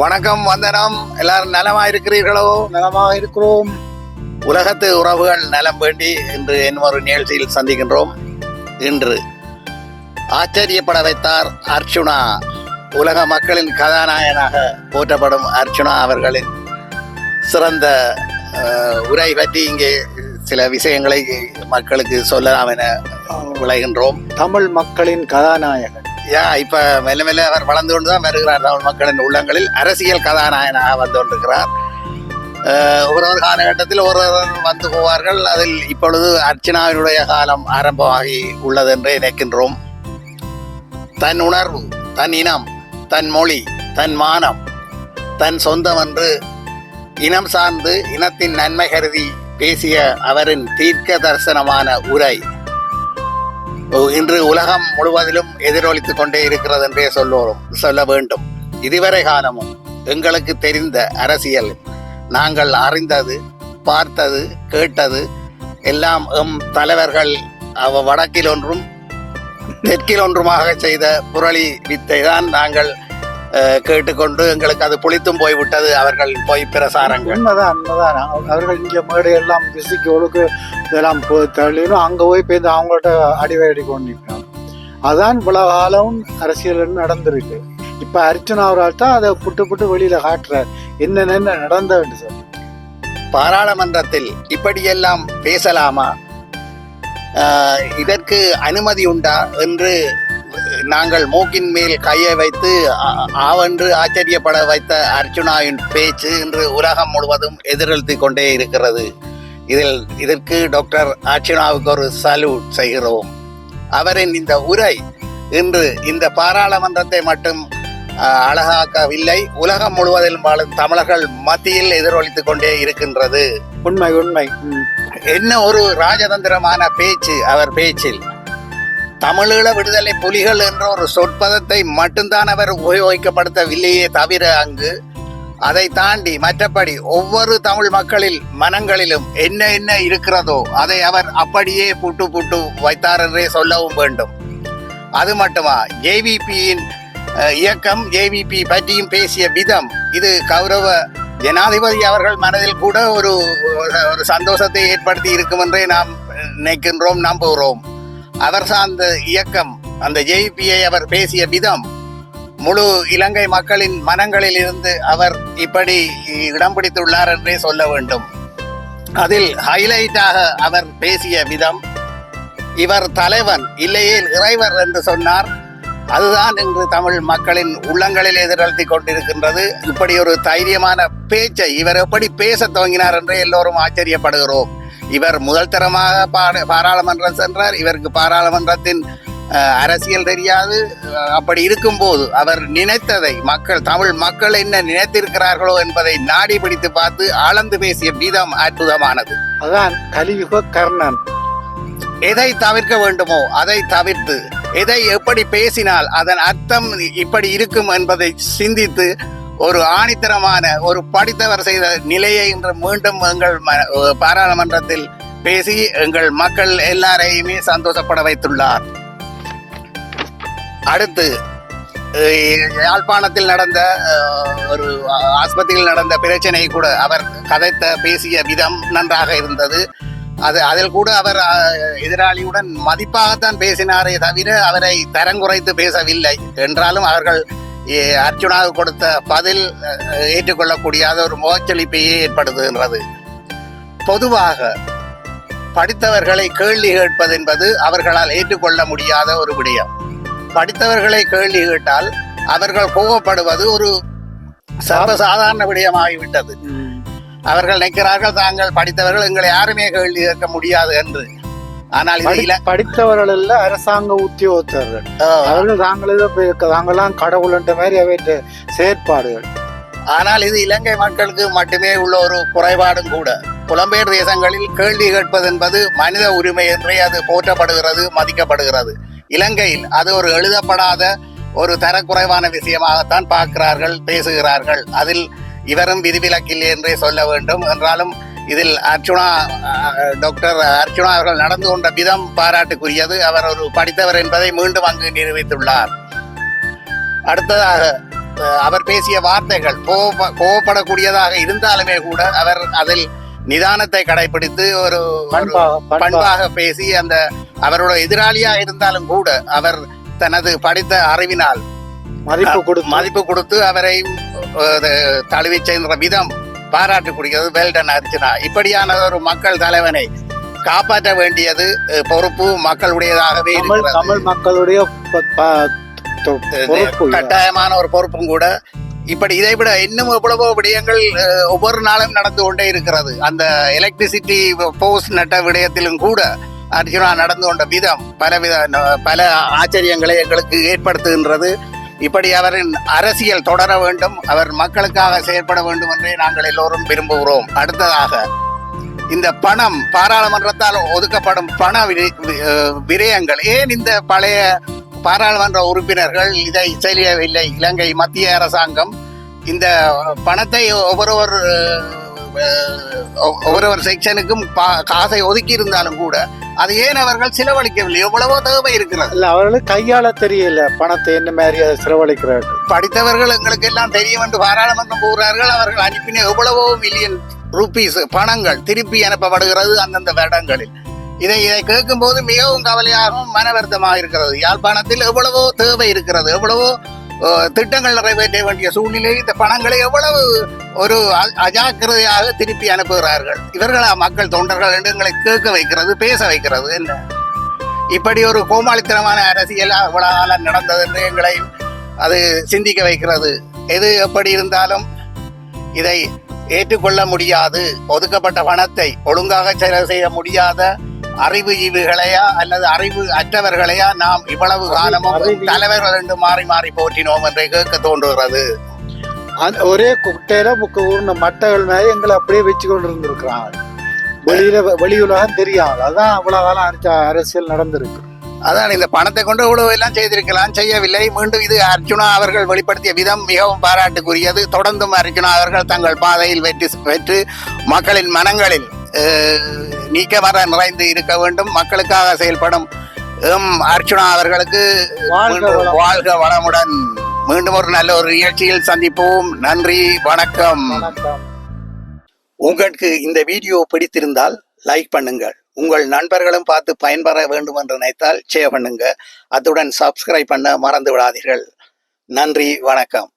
வணக்கம் வந்தனம். எல்லாரும் நலமா இருக்கிறீர்களோ? நலமாக இருக்கிறோம். உலகத்து உறவுகள் நலம் வேண்டி இன்று இன்னொரு நிகழ்ச்சியில் சந்திக்கின்றோம். இன்று ஆச்சரியப்பட வைத்தார் அர்ச்சுனா உலக மக்களின் கதாநாயகனாக போற்றப்படும் அர்ச்சுனா அவர்களின் சிறந்த உரை பற்றி இங்கே சில விஷயங்களை மக்களுக்கு சொல்லலாம் என விளைகின்றோம். தமிழ் மக்களின் கதாநாயகன். இப்ப மெல்ல மெல்ல அவர் வளர்ந்து கொண்டு தான் வருகிறார் தமிழ் மக்களின் உள்ளங்களில். அரசியல் கதாநாயகனாக வந்து கொண்டிருக்கிறார். ஒரு ஒரு காலகட்டத்தில் ஒருவர் ஒரு வந்து போவார்கள். அதில் இப்பொழுது அர்ச்சனாவினுடைய காலம் ஆரம்பமாகி உள்ளது என்று நினைக்கின்றோம். தன் உணர்வு தன் இனம் தன் மொழி தன் மானம் தன் சொந்தம் என்று இனம் சார்ந்து இனத்தின் நன்மை கருதி பேசிய அவரின் தீர்க்க தரிசனமான உரை இன்று உலகம் முழுவதிலும் எதிரொலித்துக் கொண்டே இருக்கிறது என்றே சொல்லுவோம் சொல்ல வேண்டும். இதுவரை காலமும் எங்களுக்கு தெரிந்த அரசியல். நாங்கள் அறிந்தது பார்த்தது கேட்டது எல்லாம் எம் தலைவர்கள் அவ வடக்கில் ஒன்றும் தெற்கில் ஒன்றுமாக செய்த புரளி வித்தை தான் நாங்கள் கேட்டுக்கொண்டு எங்களுக்கு அது புளித்தும் போய்விட்டது அவர்கள் போய் பிரசாரங்கள் உண்மைதான் உண்மைதான் அவ- அவர்கள் இங்க மேடை எல்லாம் பிசிக்கு ஒழுக்கு இதெல்லாம் போய் தள்ளிடும் அங்க போய் போய் அவங்கள்ட்ட அடிவடி கொண்டு நிற்கிறாங்க அதான் இவ்வளவு காலம் அரசியல் நடந்திருக்கு இப்ப அர்ச்சனா அவரால் தான் அதை புட்டு புட்டு வெளியில காட்டுறார் என்னென்ன நடந்ததுன்னு சொல்லி பாராளுமன்றத்தில் இப்படியெல்லாம் பேசலாமா இதற்கு அனுமதி உண்டா என்று நாங்கள் மூக்கின் மேல் கையை வைத்து ஆவென்று ஆச்சரியப்பட வைத்த அர்ச்சுனாவின் பேச்சு இன்று உலகம் முழுவதும் எதிரொலித்துக் கொண்டே இருக்கிறது. இதில் இதற்கு டாக்டர் அர்ச்சுனாவுக்கு ஒரு சல்யூட் செய்கிறோம். அவரின் இந்த உரை இன்று இந்த பாராளுமன்றத்தை மட்டும் அழகாக்கவில்லை. உலகம் முழுவதிலும் வாழும் தமிழர்கள் மத்தியில் எதிரொலித்துக் கொண்டே இருக்கின்றது. உண்மை உண்மை. என்ன ஒரு ராஜதந்திரமான பேச்சு அவர் பேச்சில். தமிழீழ விடுதலை புலிகள் என்ற ஒரு சொற்பதத்தை மட்டும்தான் அவர் உபயோகிக்கப்படுத்தவில்லையே தவிர அங்கு அதை தாண்டி மற்றபடி ஒவ்வொரு தமிழ் மக்களில் மனங்களிலும் என்ன என்ன இருக்கிறதோ அதை அவர் அப்படியே புட்டு புட்டு வைத்தார் என்றே சொல்லவும் வேண்டும். அது மட்டுமா? ஜேவிபியின் இயக்கம் ஜேவிபி பற்றியும் பேசிய விதம் இது கௌரவ ஜனாதிபதி அவர்கள் மனதில் கூட ஒரு ஒரு சந்தோஷத்தை ஏற்படுத்தி இருக்கும் என்றே நாம் நினைக்கின்றோம் நம்புகிறோம். அவர் சார்ந்த இயக்கம் அந்த ஜேபியை அவர் பேசிய விதம் முழு இலங்கை மக்களின் மனங்களில் இருந்து அவர் இப்படி இடம் பிடித்துள்ளார் என்றே சொல்ல வேண்டும். அதில் ஹைலைட்டாக அவர் பேசிய விதம் இவர் தலைவன் இல்லையே இறைவர் என்று சொன்னார். அதுதான் இன்று தமிழ் மக்களின் உள்ளங்களில் எதிரொலித்து கொண்டிருக்கின்றது. இப்படி ஒரு தைரியமான பேச்சை இவர் எப்படி பேச துவங்கினார் என்றே எல்லோரும் ஆச்சரியப்படுகிறோம். இவர் முதல் தரமாக பார- பாராளுமன்றம் சென்றார். இவருக்கு பாராளுமன்றத்தின் அரசியல் தெரியாது. அப்படி இருக்கும்போது அவர் நினைத்ததை மக்கள் தமிழ் மக்கள் என்ன நினைத்திருக்கிறார்களோ என்பதை நாடி பிடித்து பார்த்து ஆழ்ந்து பேசிய விதம் அற்புதமானது. அதான் கலியுக கர்ணன். எதை தவிர்க்க வேண்டுமோ அதை தவிர்த்து எதை எப்படி பேசினால் அதன் அர்த்தம் இப்படி இருக்கும் என்பதை சிந்தித்து ஒரு ஆணித்தரமான ஒரு படித்தவர் செய்த நிலையை இன்று மீண்டும் எங்கள் ம- பாராளுமன்றத்தில் பேசி எங்கள் மக்கள் எல்லாரையுமே சந்தோஷப்பட வைத்துள்ளார். அடுத்து யாழ்ப்பாணத்தில் நடந்த ஒரு ஆஸ்பத்திரியில் நடந்த பிரச்சனை கூட அவர் கதைத்த பேசிய விதம் நன்றாக இருந்தது. அது அதில் கூட அவர் எதிராளியுடன் மதிப்பாகத்தான் பேசினாரே தவிர அவரை தரங்குறைத்து பேசவில்லை. என்றாலும் அவர்கள் அர்ச்சுனாவுக்கு கொடுத்த பதில் ஏற்றுக்கொள்ளக்கூடியாத ஒரு முகச்சலிப்பையே ஏற்படுத்துகின்றது. பொதுவாக படித்தவர்களை கேள்வி கேட்பது என்பது அவர்களால் ஏற்றுக்கொள்ள முடியாத ஒரு விடயம். படித்தவர்களை கேள்வி கேட்டால் அவர்கள் கோபப்படுவது ஒரு சர்வசாதாரண விடயமாகிவிட்டது. அவர்கள் நினைக்கிறார்கள் தாங்கள் படித்தவர்கள் எங்களை யாருமே கேள்வி கேட்க முடியாது என்று. ஆனால் படித்தவர்கள் இல்ல அரசாங்க உத்தியோகத்தர்கள். அவர்கள் தாங்களே தாங்களாம் கடவுள்ன்ற மாதிரி அவற்ற செயற்பாடுகள். ஆனால் இது இலங்கை மக்களுக்கு மட்டுமே உள்ள ஒரு குறைபாடும் கூட. புலம்பெயர் தேசங்களில் கேள்வி கேட்பது என்பது மனித உரிமை என்றே அது போற்றப்படுகிறது மதிக்கப்படுகிறது. இலங்கையில் அது ஒரு எழுதப்படாத ஒரு தரக்குறைவான விஷயமாகத்தான் பார்க்கிறார்கள் பேசுகிறார்கள். அதில் இவரும் விதிவிலக்கில்லை என்றே சொல்ல வேண்டும். என்றாலும் இதில் அர்ச்சுனா டாக்டர் அர்ச்சுனா அவர்கள் நடந்து கொண்ட விதம் பாராட்டுக்குரியது. அவர் ஒரு படித்தவர் என்பதை மீண்டும் அங்கு நிரூபித்துள்ளார். அடுத்ததாக அவர் பேசிய வார்த்தைகள் கோப கோபப்படக்கூடியதாக இருந்தாலுமே கூட அவர் அதில் நிதானத்தை கடைபிடித்து ஒரு பண்பாக பண்பா பண்பாக பேசி அந்த அவரோட எதிராளியா இருந்தாலும் கூட அவர் தனது படித்த அறிவினால் மதிப்பு மதிப்பு கொடுத்து அவரை அஹ், தழுவிச் சென்ற விதம் பாராட்டுக்கூடியது வெல்டன் அர்ஜுனா. இப்படியான ஒரு மக்கள் தலைவனை காப்பாற்ற வேண்டியது பொறுப்பு மக்களுடையதாகவே தமிழ் மக்களுடைய. கட்டாயமான ஒரு பொறுப்பும் கூட. இப்படி இதை விட இன்னும் எவ்வளவோ விடயங்கள் ஒவ்வொரு நாளும் நடந்து கொண்டே இருக்கிறது. அந்த எலக்ட்ரிசிட்டி போஸ்ட் நட்ட விடயத்திலும் கூட அர்ஜுனா நடந்து கொண்ட விதம் பலவித பல ஆச்சரியங்களை எங்களுக்கு ஏற்படுத்துகின்றது. இப்படி அவரின் அரசியல் தொடர வேண்டும் அவர் மக்களுக்காக செயற்பட வேண்டும் என்றே நாங்கள் எல்லோரும் விரும்புகிறோம். அடுத்ததாக இந்த பணம் பாராளுமன்றத்தால் ஒதுக்கப்படும் பண விரயங்கள். ஏன் இந்த பழைய பாராளுமன்ற உறுப்பினர்கள் இதை செய்யவில்லை? இலங்கை மத்திய அரசாங்கம் இந்த பணத்தை ஒவ்வொருவர் ஒவ்வொருவர் செக்ஷனுக்கும் பா- காசை ஒதுக்கி இருந்தாலும் கூட அது ஏன் அவர்கள் செலவழிக்கவில்லை? எவ்வளவோ தேவை இருக்கிறது. இல்ல அவர்களுக்கு கையாள தெரியல பணத்தை என்ன மாதிரி அதை செலவழிக்கிறார்கள். படித்தவர்கள் எங்களுக்கு எல்லாம் தெரியும் என்று பாராளுமன்றம் போகிறார்கள் அவர்கள் அனுப்பின எவ்வளவோ மில்லியன் ரூபீஸ் பணங்கள் திருப்பி அனுப்பப்படுகிறது அந்தந்த வருடங்களில். இதை இதை கேட்கும் போது மிகவும் கவலையாகவும் மன வருத்தமாக இருக்கிறது. யாழ்ப்பாணத்தில் எவ்வளவோ தேவை இருக்கிறது. எவ்வளவோ திட்டங்கள் நிறைவேற்ற வேண்டிய சூழ்நிலை இந்த பணங்களை எவ்வளவு ஒரு அஜாக்கிரதையாக திருப்பி அனுப்புகிறார்கள்? இவர்களா மக்கள் தொண்டர்கள் எங்களை கேட்க வைக்கிறது பேச வைக்கிறது என்ன? இப்படி ஒரு கோமாளித்தனமான அரசியல் அவ்வளவு காலம் நடந்தது என்று எங்களை அது சிந்திக்க வைக்கிறது. எது எப்படி இருந்தாலும் இதை ஏற்றுக்கொள்ள முடியாது. ஒதுக்கப்பட்ட பணத்தை ஒழுங்காக செலவு செய்ய முடியாத அறிவு ஜீவிகளையா அல்லது அறிவு அற்றவர்களையா நாம் இவ்வளவு காலமும் தலைவர்கள் என்று மாறி மாறி போற்றினோம் என்று கேட்க தோன்றுகிறது. ஒரே குட்டையில புக்கு ஊர்ன மட்டைகள் மாதிரி எங்களை அப்படியே வச்சு கொண்டு இருந்திருக்கிறாங்க வெளியில வெளி உலகம் தெரியாது. அதான் அவ்வளவு காலம் அரச- அரசியல் நடந்திருக்கு. அதான் இந்த பணத்தை கொண்டு இவ்வளவு எல்லாம் செய்திருக்கலாம் செய்யவில்லை. மீண்டும் இது அர்ஜுனா அவர்கள் வெளிப்படுத்திய விதம் மிகவும் பாராட்டுக்குரியது. தொடர்ந்தும் அர்ஜுனா அவர்கள் தங்கள் பாதையில் வெற்றி பெற்று மக்களின் மனங்களில் அஹ், நீக்கமர நிறைந்து இருக்க வேண்டும். மக்களுக்காக செயல்படும் எம் அர்ச்சுனா அவர்களுக்கு வாழ்க வளமுடன். மீண்டும் ஒரு நல்ல ஒரு நிகழ்ச்சியில் சந்திப்போம். நன்றி வணக்கம். வணக்கம். உங்களுக்கு இந்த வீடியோ பிடித்திருந்தால் லைக் பண்ணுங்கள். உங்கள் நண்பர்களும் பார்த்து பயன்பெற வேண்டும் என்று நினைத்தால் ஷேர் பண்ணுங்க. அத்துடன் சப்ஸ்கிரைப் பண்ண மறந்து விடாதீர்கள். நன்றி வணக்கம்.